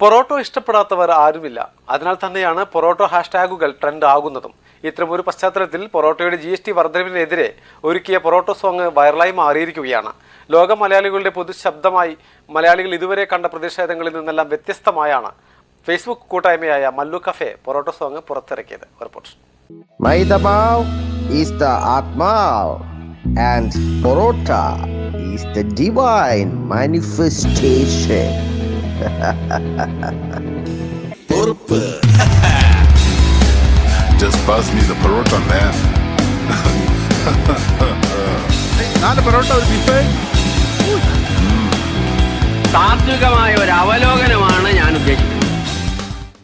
പൊറോട്ടോ ഇഷ്ടപ്പെടാത്തവർ ആരുമില്ല. അതിനാൽ തന്നെയാണ് പൊറോട്ടോ ഹാഷ്ടാഗുകൾ ട്രെൻഡ് ആകുന്നതും. ഇത്തരമൊരു പശ്ചാത്തലത്തിൽ പൊറോട്ടയുടെ ജി എസ് ടി വർധനവിനെതിരെ ഒരുക്കിയ പൊറോട്ടോ സോങ് വൈറലായി മാറിയിരിക്കുകയാണ്. ലോക മലയാളികളുടെ പൊതുശബ്ദമായി മലയാളികൾ ഇതുവരെ കണ്ട പ്രതിഷേധങ്ങളിൽ നിന്നെല്ലാം വ്യത്യസ്തമായാണ് ഫേസ്ബുക്ക് കൂട്ടായ്മയായ മല്ലു കഫേ പൊറോട്ടോ സോങ് പുറത്തിറക്കിയത്. Report. is the. பொறுப்பு Just buzz me the parota, man. നാല് പൊറോട്ട ഒരു ബിഫ് താത്വികമായ ഒരു അവലോകനമാണ് ഞാൻ ഉദ്ദേശിക്കുന്നത്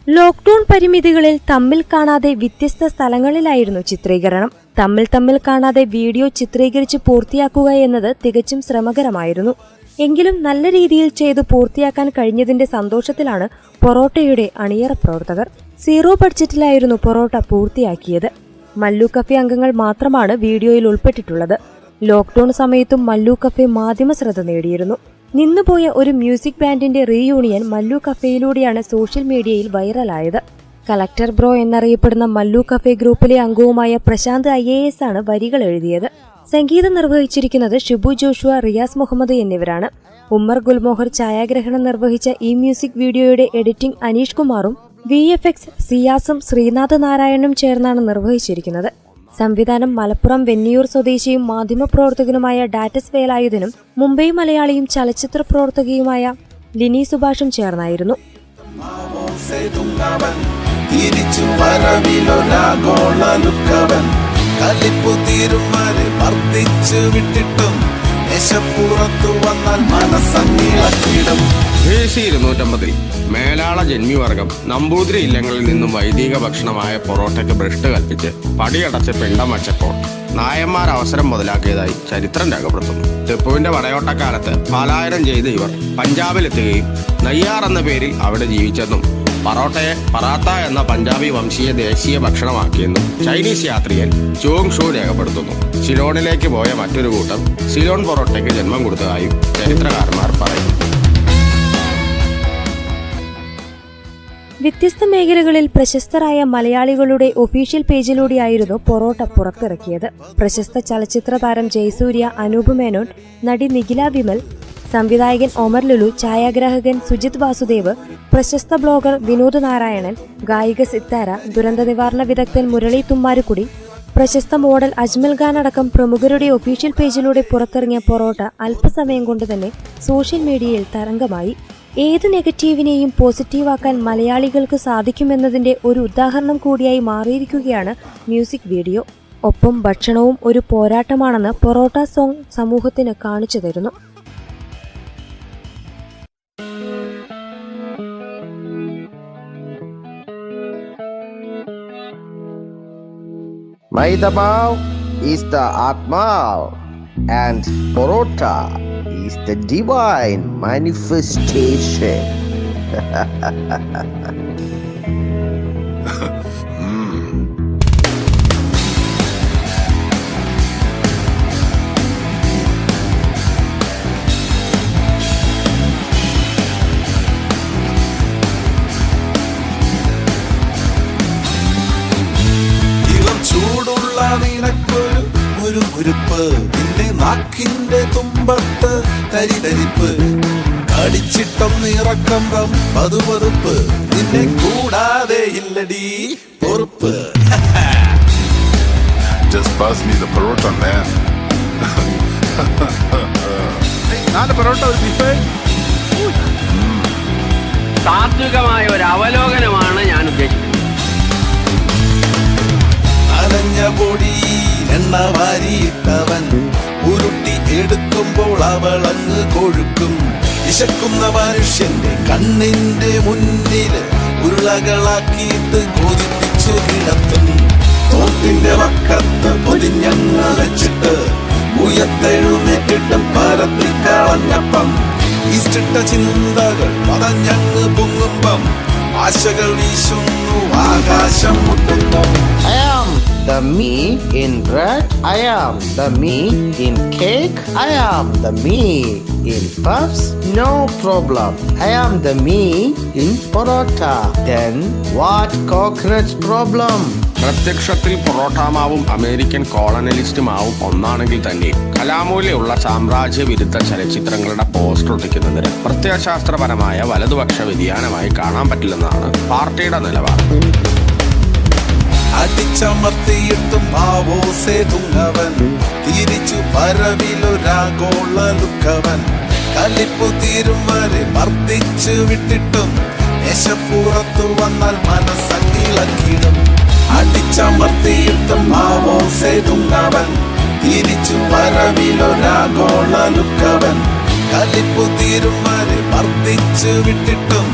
ലോക്ക്ഡൌൺ പരിമിതികളിൽ തമ്മിൽ കാണാതെ വ്യത്യസ്ത സ്ഥലങ്ങളിലായിരുന്നു ചിത്രീകരണം തമ്മിൽ തമ്മിൽ കാണാതെ വീഡിയോ ചിത്രീകരിച്ച് പൂർത്തിയാക്കുക എന്നത് തികച്ചും ശ്രമകരമായിരുന്നു എങ്കിലും നല്ല രീതിയിൽ ചെയ്തു പൂർത്തിയാക്കാൻ കഴിഞ്ഞതിന്റെ സന്തോഷത്തിലാണ് പൊറോട്ടയുടെ അണിയറ പ്രവർത്തകർ. സീറോ ബഡ്ജറ്റിലായിരുന്നു പൊറോട്ട പൂർത്തിയാക്കിയത്. മല്ലു കഫേ അംഗങ്ങൾ മാത്രമാണ് വീഡിയോയിൽ ഉൾപ്പെട്ടിട്ടുള്ളത്. ലോക്ക്ഡൌൺ സമയത്തും മല്ലു കഫേ മാധ്യമ ശ്രദ്ധ നേടിയിരുന്നു. നിന്നുപോയ ഒരു മ്യൂസിക് ബാൻഡിന്റെ റീയൂണിയൻ മല്ലു കഫേയിലൂടെയാണ് സോഷ്യൽ മീഡിയയിൽ വൈറലായത്. കളക്ടർ ബ്രോ എന്നറിയപ്പെടുന്ന മല്ലു കഫേ ഗ്രൂപ്പിലെ അംഗവുമായ പ്രശാന്ത് ഐ ആണ് വരികൾ എഴുതിയത്. സംഗീതം നിർവഹിച്ചിരിക്കുന്നത് ഷിബു ജോഷുവ റിയാസ് മുഹമ്മദ് എന്നിവരാണ്. ഉമ്മർ ഗുൽമോഹർ ഛായാഗ്രഹണം നിർവഹിച്ച ഈ മ്യൂസിക് വീഡിയോയുടെ എഡിറ്റിംഗ് അനീഷ് കുമാറും വി എഫ് എക്സ് സിയാസും ശ്രീനാഥ് നാരായണനും ചേർന്നാണ് നിർവഹിച്ചിരിക്കുന്നത്. സംവിധാനം മലപ്പുറം വെന്നിയൂർ സ്വദേശിയും മാധ്യമപ്രവർത്തകനുമായ ഡാറ്റസ് വേലായുധനും മുംബൈ മലയാളിയും ചലച്ചിത്ര പ്രവർത്തകയുമായ ലിനി സുഭാഷും ചേർന്നായിരുന്നു. തിരിച്ചു ലുക്കവൻ കലിപ്പു തീരും വർദ്ധിച്ചു വിട്ടിട്ടും ദേശപ്പുറത്തു വന്നാൽ മനസ്സങ്ങിളക്കിടും. ഇരുന്നൂറ്റമ്പതിൽ മേലാള ജന്മിവർഗം നമ്പൂതിരി ഇല്ലങ്ങളിൽ നിന്നും വൈദിക ഭക്ഷണമായ പൊറോട്ടയ്ക്ക് ഭ്രഷ്ട് കൽപ്പിച്ച് പടിയടച്ച് പിണ്ടം വച്ചപ്പോൾ നായന്മാർ അവസരം മുതലാക്കിയതായി ചരിത്രം രേഖപ്പെടുത്തുന്നു. ടിപ്പുവിന്റെ വടയോട്ടക്കാലത്ത് പലായനം ചെയ്ത് ഇവർ പഞ്ചാബിലെത്തുകയും നയ്യാർ എന്ന പേരിൽ അവിടെ ജീവിച്ചെന്നും പറോട്ടയെ പറാത്ത എന്ന പഞ്ചാബി വംശീയ ദേശീയ ഭക്ഷണമാക്കിയെന്നും ചൈനീസ് യാത്രികൻ ചോങ് ഷോ രേഖപ്പെടുത്തുന്നു. സിലോണിലേക്ക് പോയ മറ്റൊരു കൂട്ടം സിലോൺ പൊറോട്ടയ്ക്ക് ജന്മം കൊടുത്തതായും ചരിത്രകാരന്മാർ പറയുന്നു. വ്യത്യസ്ത മേഖലകളിൽ പ്രശസ്തരായ മലയാളികളുടെ ഒഫീഷ്യൽ പേജിലൂടെയായിരുന്നു പൊറോട്ട പുറത്തിറക്കിയത്. പ്രശസ്ത ചലച്ചിത്ര താരം ജയസൂര്യ അനൂപ് മേനോൻ നടി നിഖില വിമൽ സംവിധായകൻ ഒമർ ലുലു ഛായാഗ്രാഹകൻ സുജിത് വാസുദേവ് പ്രശസ്ത ബ്ലോഗർ വിനോദ് നാരായണൻ ഗായിക സിത്താര ദുരന്ത നിവാരണ വിദഗ്ധൻ മുരളി തുമ്മാരുക്കുടി പ്രശസ്ത മോഡൽ അജ്മൽ ഖാൻ അടക്കം പ്രമുഖരുടെ ഒഫീഷ്യൽ പേജിലൂടെ പുറത്തിറങ്ങിയ പൊറോട്ട അല്പസമയം കൊണ്ട് തന്നെ സോഷ്യൽ മീഡിയയിൽ തരംഗമായി. ഏത് നെഗറ്റീവിനെയും പോസിറ്റീവാക്കാൻ മലയാളികൾക്ക് സാധിക്കുമെന്നതിന്റെ ഒരു ഉദാഹരണം കൂടിയായി മാറിയിരിക്കുകയാണ് മ്യൂസിക് വീഡിയോ ഒപ്പം ഭക്ഷണവും ഒരു പോരാട്ടമാണെന്ന് പൊറോട്ട സോങ് സമൂഹത്തിന് കാണിച്ചു തരുന്നു. Maidamav is the Atmav and Porota is the divine manifestation. മുരുപ്പ് നിന്റെ നാക്കിന്റെ തുമ്പത്ത് തരിതരിപ്പ് കടിച്ചിട്ടൊന്നിറക്കമ്പം പതുപതുപ്പ് നിന്നെ കൂടാതെ ഇല്ലടി പൊറുപ്പ്. Just pass me the parota, man. നാല് പൊറോട്ട ഒരു ബിഫ്. താത്വികമായ ഒരു അവലോകനമാണ് ഞാൻ ഉദ്ദേശിക്കുന്നത്. അലഞ്ഞ പൊടിയിൽ എണ്ണ വാരിയിട്ടവൻ ഉരുട്ടി എടുക്കുമ്പോൾ അവളങ്ങ് കൊഴുക്കും. വിശക്കുന്ന മനുഷ്യന്റെ കണ്ണിന്റെ മുന്നിൽ ഉരുളകളാക്കിയിട്ട് കൊതിപ്പിച്ചു കിടത്തും. തോട്ടിന്റെ വക്കത്ത് പൊതിഞ്ഞങ്ങ് വെച്ചിട്ട് ഉയർത്തെഴുന്നേറ്റിട്ടും പരത്തി കളഞ്ഞപ്പം ഇഷ്ടിട്ട ചിന്തകൾ പതഞ്ഞങ്ങ് പൊങ്ങുമ്പം ആശകൾ വീശുന്നു ആകാശം മുട്ടുന്നു. The me in bread. I am the me in cake. I am the me in puffs. No problem. I am the me in parotta Then what cockroach problem? പ്രത്യക്ഷത്തിൽ പൊറോട്ട മാവും അമേരിക്കൻ കോളനലിസ്റ്റ് മാവും ഒന്നാണെങ്കിൽ തന്നെ കലാമൂലയുള്ള സാമ്രാജ്യ വിരുദ്ധ ചലച്ചിത്രങ്ങളുടെ പോസ്റ്റർ ഒട്ടിക്കുന്നതിന് പ്രത്യയശാസ്ത്രപരമായ വലതുപക്ഷ വ്യതിയാനമായി കാണാൻ പറ്റില്ലെന്നാണ് പാർട്ടിയുടെ നിലപാട് അടിച്ചമർത്തിയിട്ടും മാവോസേ തുങ്ങവൻ തിരിച്ചു പരവിലൊരാഗോള ലുക്കവൻ കലിപ്പു തീരും വരെ മർദ്ദിച്ചു വിട്ടിട്ടും യശപ്പുറത്തു വന്നാൽ മനസ്സങ്ങിളക്കിടും. അടിച്ചമർത്തിയിട്ടും മാവോസേ തുങ്ങവൻ തിരിച്ചു പരവിലൊരാഗോള ലുക്കവൻ കലിപ്പു തീരും വരെ മർദ്ദിച്ചു വിട്ടിട്ടും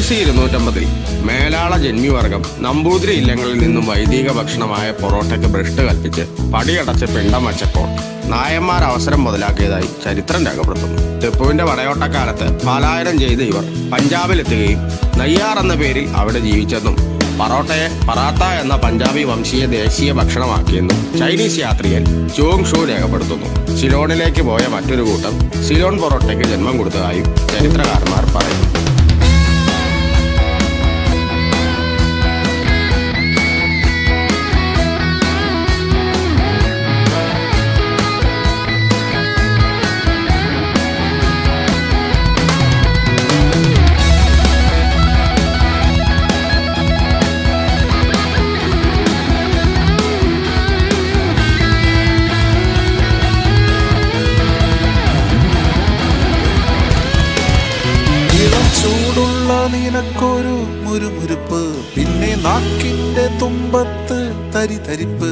സി ഇരുന്നൂറ്റമ്പതിൽ മേലാള ജന്മിവർഗം നമ്പൂതിരി ഇല്ലങ്ങളിൽ നിന്നും വൈദിക ഭക്ഷണമായ പൊറോട്ടയ്ക്ക് ബ്രഷ്ട് കൽപ്പിച്ച് പടിയടച്ച് പിണ്ടം വച്ചപ്പോൾ നായന്മാർ അവസരം മുതലാക്കിയതായി ചരിത്രം രേഖപ്പെടുത്തുന്നു. ടിപ്പുവിന്റെ വടയോട്ടക്കാലത്ത് പലായനം ചെയ്ത് ഇവർ പഞ്ചാബിലെത്തുകയും നയ്യാർ എന്ന പേരിൽ അവിടെ ജീവിച്ചെന്നും പറോട്ടയെ പറാത്ത എന്ന പഞ്ചാബി വംശീയ ദേശീയ ഭക്ഷണമാക്കിയെന്നും ചൈനീസ് യാത്രികൻ ചോങ് ഷു രേഖപ്പെടുത്തുന്നു. സിലോണിലേക്ക് പോയ മറ്റൊരു കൂട്ടം സിലോൺ പൊറോട്ടയ്ക്ക് ജന്മം കൊടുത്തതായും ചരിത്രകാരന്മാർ പറയുന്നു. നിനക്കൊരു മുരുമുരുപ്പ് പിന്നെ നാക്കിന്റെ തുമ്പത്ത് തരി തരിപ്പ്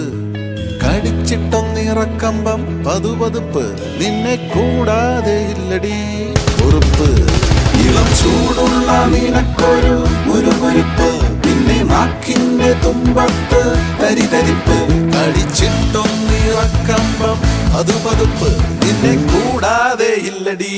കടിച്ചിട്ടൊന്നിറക്കമ്പം പതുപതുപ്പ് നിന്നെ കൂടാതെ ഇല്ലടി ഉറുപ്പ് ഇളം ചൂടുള്ള നിനക്കൊരു മുരുമുരുപ്പ് പിന്നെ നാക്കിന്റെ തുമ്പത്ത് തരി തരിപ്പ് കടിച്ചിട്ടൊന്നിറക്കമ്പം പതുപതുപ്പ് നിന്നെ കൂടാതെ ഇല്ലടി.